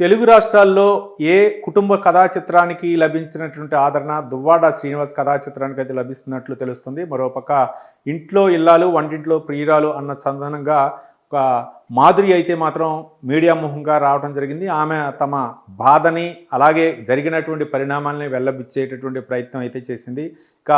తెలుగు రాష్ట్రాల్లో ఏ కుటుంబ కథా చిత్రానికి లభించినటువంటి ఆదరణ? దువ్వాడ శ్రీనివాస్ కథా చిత్రానికి అయితే లభిస్తున్నట్లు తెలుస్తుంది. మరోపక్క ఇంట్లో ఇల్లాలు వంటింట్లో ప్రియురాలు అన్న చందనంగా ఒక మాధురి అయితే మాత్రం మీడియా ముఖంగా రావడం జరిగింది. ఆమె తమ బాధని అలాగే జరిగినటువంటి పరిణామాలని వెళ్ళబిచ్చేటటువంటి ప్రయత్నం అయితే చేసింది. ఇక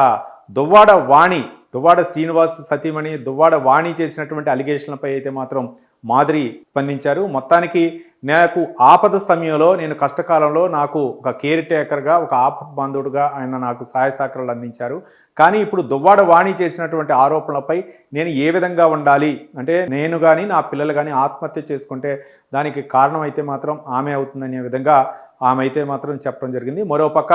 దువ్వాడ వాణి దువ్వాడ శ్రీనివాస్ సతీమణి దువ్వాడ వాణి చేసినటువంటి అలిగేషన్లపై అయితే మాత్రం మాదిరి స్పందించారు. మొత్తానికి నాకు ఆపద సమయంలో నేను కష్టకాలంలో నాకు ఒక కేర్ టేకర్గా ఒక ఆపద బంధువుడుగా ఆయన నాకు సహాయ సహకారాలు అందించారు. కానీ ఇప్పుడు దువ్వాడ వాణి చేసినటువంటి ఆరోపణలపై నేను ఏ విధంగా ఉండాలి? అంటే నేను కానీ నా పిల్లలు కానీ ఆత్మహత్య చేసుకుంటే దానికి కారణం అయితే మాత్రం ఆమె అవుతుందనే విధంగా ఆమె అయితే మాత్రం చెప్పడం జరిగింది. మరోపక్క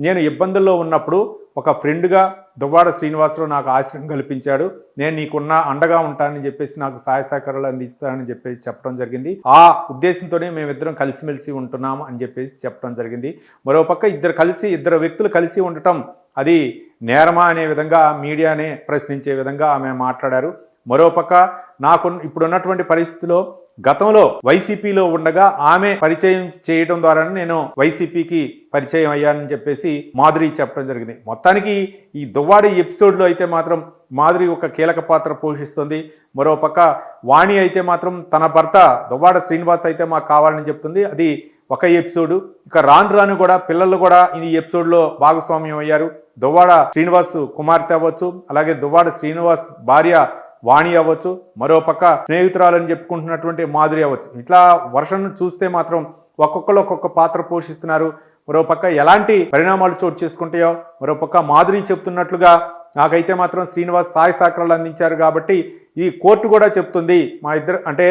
నేను ఇబ్బందుల్లో ఉన్నప్పుడు ఒక ఫ్రెండ్గా దువ్వాడ శ్రీనివాసరావు నాకు ఆశ్రయం కల్పించాడు. నేను నీకున్న అండగా ఉంటానని చెప్పేసి నాకు సహాయ సహకారాలు అందిస్తానని చెప్పేసి చెప్పడం జరిగింది. ఆ ఉద్దేశంతోనే మేమిద్దరం కలిసిమెలిసి ఉంటున్నాం అని చెప్పేసి చెప్పడం జరిగింది. మరోపక్క ఇద్దరు కలిసి ఇద్దరు వ్యక్తులు కలిసి ఉండటం అది నేరమా అనే విధంగా మీడియానే ప్రశ్నించే విధంగా ఆమె మాట్లాడారు. మరోపక్క నాకు ఇప్పుడున్నటువంటి పరిస్థితిలో గతంలో వైసీపీలో ఉండగా ఆమె పరిచయం చేయడం ద్వారానే నేను వైసీపీకి పరిచయం అయ్యానని చెప్పేసి మాధురి చెప్పడం జరిగింది. మొత్తానికి ఈ దువ్వాడి ఎపిసోడ్లో అయితే మాత్రం మాధురి ఒక కీలక పాత్ర పోషిస్తుంది. మరోపక్క వాణి అయితే మాత్రం తన భర్త దువ్వాడ శ్రీనివాస్ అయితే మాకు కావాలని చెప్తుంది. అది ఒక ఎపిసోడ్. ఇక రాను రాను కూడా పిల్లలు కూడా ఈ ఎపిసోడ్లో భాగస్వామ్యం అయ్యారు. దువ్వాడ శ్రీనివాస్ కుమార్తె అవ్వచ్చు. అలాగే దువ్వాడ శ్రీనివాస్ భార్య వాణి అవ్వచ్చు మరోపక్క స్నేహితురాలని చెప్పుకుంటున్నటువంటి మాధురి అవ్వచ్చు. ఇట్లా వర్షను చూస్తే మాత్రం ఒక్కొక్కరు ఒక్కొక్క పాత్ర పోషిస్తున్నారు. మరోపక్క ఎలాంటి పరిణామాలు చోటు చేసుకుంటాయో మరోపక్క మాధురి చెప్తున్నట్లుగా నాకైతే మాత్రం శ్రీనివాస్ సాయి సహకారాలు అందించారు కాబట్టి ఈ కోర్టు కూడా చెప్తుంది. మా ఇద్దరు అంటే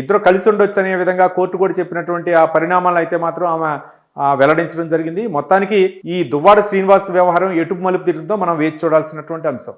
ఇద్దరు కలిసి ఉండొచ్చు అనే విధంగా కోర్టు కూడా చెప్పినటువంటి ఆ పరిణామాలు అయితే మాత్రం ఆమె వెల్లడించడం జరిగింది. మొత్తానికి ఈ దువ్వాడ శ్రీనివాస్ వ్యవహారం ఎటు మలుపు తిరుగుతుందో మనం వేచి చూడాల్సినటువంటి అంశం.